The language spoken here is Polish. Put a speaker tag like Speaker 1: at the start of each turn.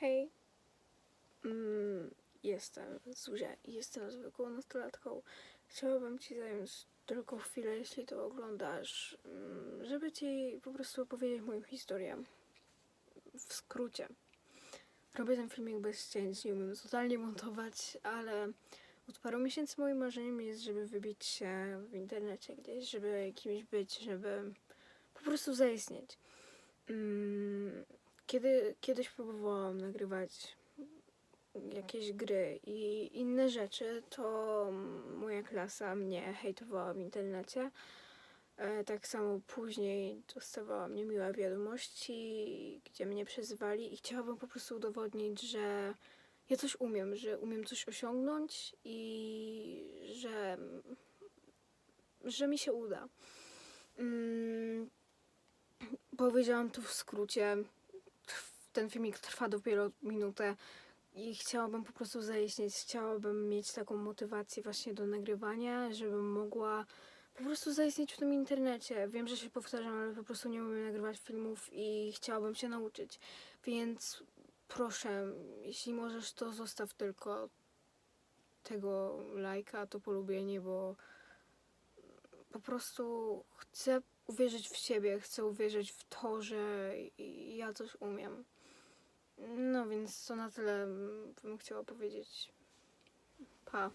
Speaker 1: Hej, mm, jestem Zuzia i jestem zwykłą nastolatką. Chciałabym Ci zająć tylko chwilę, jeśli to oglądasz, mm, żeby Ci po prostu opowiedzieć moją historię. W skrócie. Robię ten filmik bez cięć, nie umiem totalnie montować, ale od paru miesięcy moim marzeniem jest, żeby wybić się w internecie gdzieś, żeby kimś być, żeby po prostu zaistnieć. Mm, kiedy kiedyś próbowałam nagrywać jakieś gry i inne rzeczy, to moja klasa mnie hejtowała w internecie. E, Tak samo później dostawałam niemiłe wiadomości, gdzie mnie przezywali i chciałabym po prostu udowodnić, że ja coś umiem, że umiem coś osiągnąć i że, że mi się uda. Mm, Powiedziałam tu w skrócie. Ten filmik trwa dopiero minutę i chciałabym po prostu zaistnieć. Chciałabym mieć taką motywację właśnie do nagrywania, żebym mogła po prostu zaistnieć w tym internecie. Wiem, że się powtarzam, ale po prostu nie umiem nagrywać filmów i chciałabym się nauczyć. Więc proszę, jeśli możesz, to zostaw tylko tego lajka, to polubienie, bo po prostu chcę uwierzyć w siebie, chcę uwierzyć w to, że ja coś umiem. No więc to na tyle bym chciała powiedzieć. Pa.